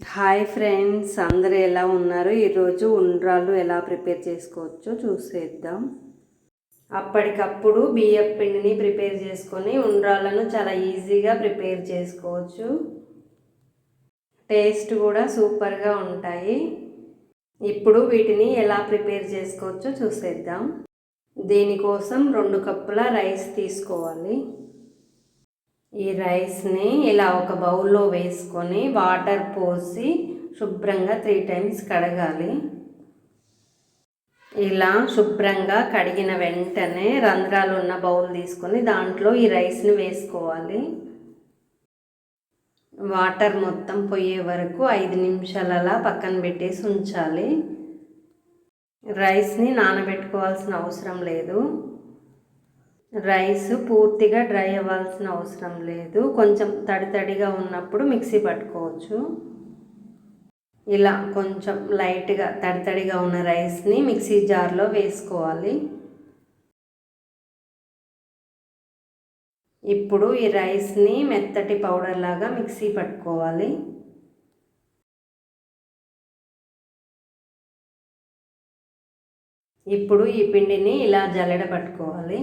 Hi friends అందరూ ఎలా ఉన్నారు? ఈరోజు ఉండ్రాలు ఎలా ప్రిపేర్ చేసుకోవచ్చో చూసేద్దాం. అప్పటికప్పుడు బియ్యం పిండిని ప్రిపేర్ చేసుకొని ఉండ్రాలను చాలా ఈజీగా ప్రిపేర్ చేసుకోవచ్చు. టేస్ట్ కూడా సూపర్గా ఉంటాయి. ఇప్పుడు వీటిని ఎలా ప్రిపేర్ చేసుకోవచ్చో చూసేద్దాం. దీనికోసం రెండు కప్పుల రైస్ తీసుకోవాలి. ఈ రైస్ని ఇలా ఒక బౌల్లో వేసుకొని వాటర్ పోసి శుభ్రంగా త్రీ టైమ్స్ కడగాలి. ఇలా శుభ్రంగా కడిగిన వెంటనే రంధ్రాలు ఉన్న బౌల్ తీసుకొని దాంట్లో ఈ రైస్ని వేసుకోవాలి. వాటర్ మొత్తం పోయే వరకు ఐదు నిమిషాలలా పక్కన పెట్టేసి ఉంచాలి. రైస్ని నానబెట్టుకోవాల్సిన అవసరం లేదు. రైస్ పూర్తిగా డ్రై అవ్వాల్సిన అవసరం లేదు. కొంచెం తడి తడిగా ఉన్నప్పుడు మిక్సీ పట్టుకోవచ్చు. ఇలా కొంచెం లైట్గా తడి తడిగా ఉన్న రైస్ని మిక్సీ జార్లో వేసుకోవాలి. ఇప్పుడు ఈ రైస్ని మెత్తటి పౌడర్ లాగా మిక్సీ పట్టుకోవాలి. ఇప్పుడు ఈ పిండిని ఇలా జల్లెడ పట్టుకోవాలి.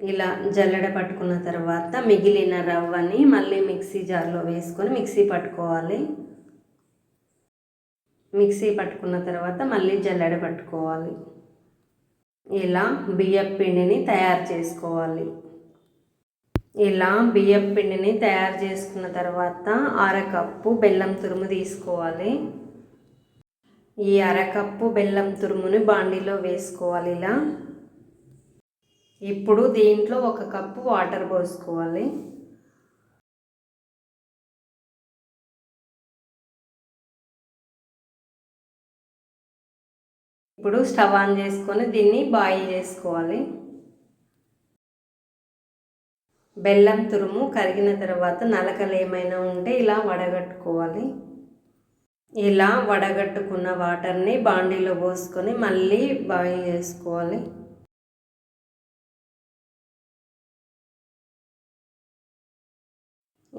ఇలా జల్లెడ పట్టుకున్న తర్వాత మిగిలిన రవ్వని మళ్ళీ మిక్సీ జార్లో వేసుకొని మిక్సీ పట్టుకోవాలి. మిక్సీ పట్టుకున్న తర్వాత మళ్ళీ జల్లెడ పట్టుకోవాలి. ఇలా బియ్యం పిండిని తయారు చేసుకోవాలి. ఇలా బియ్యం పిండిని తయారు చేసుకున్న తర్వాత అరకప్పు బెల్లం తురుము తీసుకోవాలి. ఈ అరకప్పు బెల్లం తురుముని బాండీలో వేసుకోవాలి ఇలా. ఇప్పుడు దీంట్లో ఒక కప్పు వాటర్ పోసుకోవాలి. ఇప్పుడు స్టవ్ ఆన్ చేసుకొని దీన్ని బాయిల్ చేసుకోవాలి. బెల్లం తురుము కరిగిన తర్వాత నలకలు ఏమైనా ఉంటే ఇలా వడగట్టుకోవాలి. ఇలా వడగట్టుకున్న వాటర్ని బాండీలో పోసుకొని మళ్ళీ బాయిల్ చేసుకోవాలి.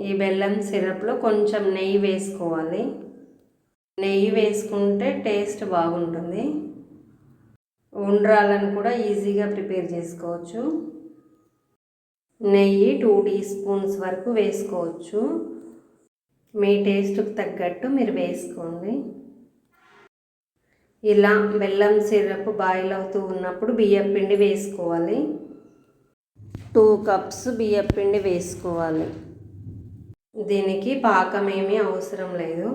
ఈ బెల్లం సిరప్లో కొంచెం నెయ్యి వేసుకోవాలి. నెయ్యి వేసుకుంటే టేస్ట్ బాగుంటుంది. ఉండ్రాలను కూడా ఈజీగా ప్రిపేర్ చేసుకోవచ్చు. నెయ్యి టూ టీ స్పూన్స్ వరకు వేసుకోవచ్చు. మీ టేస్ట్కి తగ్గట్టు మీరు వేసుకోండి. ఇలా బెల్లం సిరప్ బాయిల్ అవుతూ ఉన్నప్పుడు బియ్యం పిండి వేసుకోవాలి. టూ కప్స్ బియ్యం పిండి వేసుకోవాలి. దీనికి పాకం ఏమీ అవసరం లేదు.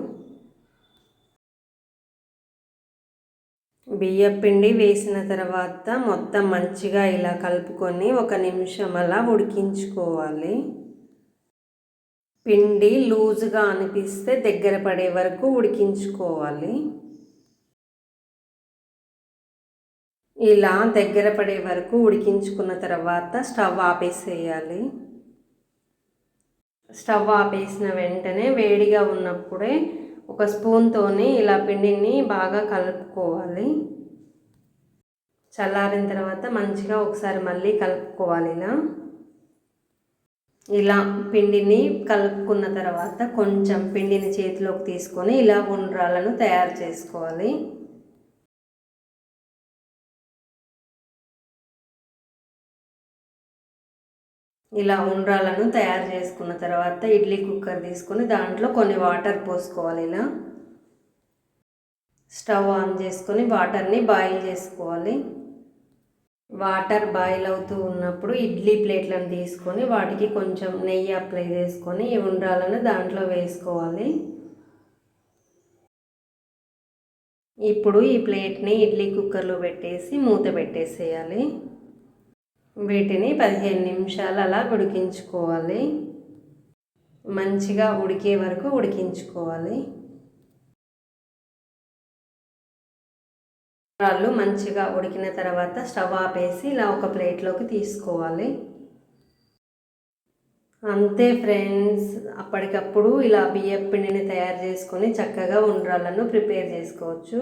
బియ్యం పిండి వేసిన తర్వాత మొత్తం మంచిగా ఇలా కలుపుకొని ఒక నిమిషం అలా ఉడికించుకోవాలి. పిండి లూజుగా అనిపిస్తే దగ్గర పడే వరకు ఉడికించుకోవాలి. ఇలా దగ్గర పడే వరకు ఉడికించుకున్న తర్వాత స్టవ్ ఆపేసేయాలి. స్టవ్ ఆపేసిన వెంటనే వేడిగా ఉన్నప్పుడే ఒక స్పూన్తోని ఇలా పిండిని బాగా కలుపుకోవాలి. చల్లారిన తర్వాత మంచిగా ఒకసారి మళ్ళీ కలుపుకోవాలి ఇలా. ఇలా పిండిని కలుపుకున్న తర్వాత కొంచెం పిండిని చేతిలోకి తీసుకొని ఇలా ఉండ్రాలను తయారు చేసుకోవాలి. ఇలా ఉండ్రాలను తయారు చేసుకున్న తర్వాత ఇడ్లీ కుక్కర్ తీసుకొని దాంట్లో కొన్ని వాటర్ పోసుకోవాలి ఇలా. స్టవ్ ఆన్ చేసుకొని వాటర్ని బాయిల్ చేసుకోవాలి. వాటర్ బాయిల్ అవుతూ ఉన్నప్పుడు ఇడ్లీ ప్లేట్లను తీసుకొని వాటికి కొంచెం నెయ్యి అప్లై చేసుకొని ఈ ఉండ్రాలను దాంట్లో వేసుకోవాలి. ఇప్పుడు ఈ ప్లేట్ని ఇడ్లీ కుక్కర్లో పెట్టేసి మూత పెట్టేసేయాలి. వీటిని పదిహేను నిమిషాలు అలా ఉడికించుకోవాలి. మంచిగా ఉడికే వరకు ఉడికించుకోవాలి. రాళ్ళు మంచిగా ఉడికిన తర్వాత స్టవ్ ఆపేసి ఇలా ఒక ప్లేట్లోకి తీసుకోవాలి. అంతే ఫ్రెండ్స్ అప్పటికప్పుడు ఇలా బియ్యం పిండిని తయారు చేసుకొని చక్కగా ఉండ్రాలను ప్రిపేర్ చేసుకోవచ్చు.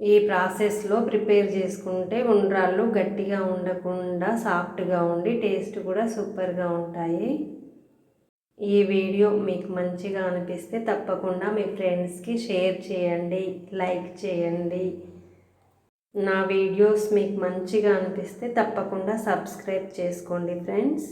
ఈ ప్రాసెస్లో ప్రిపేర్ చేసుకుంటే ఉండ్రాళ్ళు గట్టిగా ఉండకుండా సాఫ్ట్గా ఉండి టేస్ట్ కూడా సూపర్గా ఉంటాయి. ఈ వీడియో మీకు మంచిగా అనిపిస్తే తప్పకుండా మీ ఫ్రెండ్స్కి షేర్ చేయండి లైక్ చేయండి. నా వీడియోస్ మీకు మంచిగా అనిపిస్తే తప్పకుండా సబ్స్క్రైబ్ చేసుకోండి ఫ్రెండ్స్.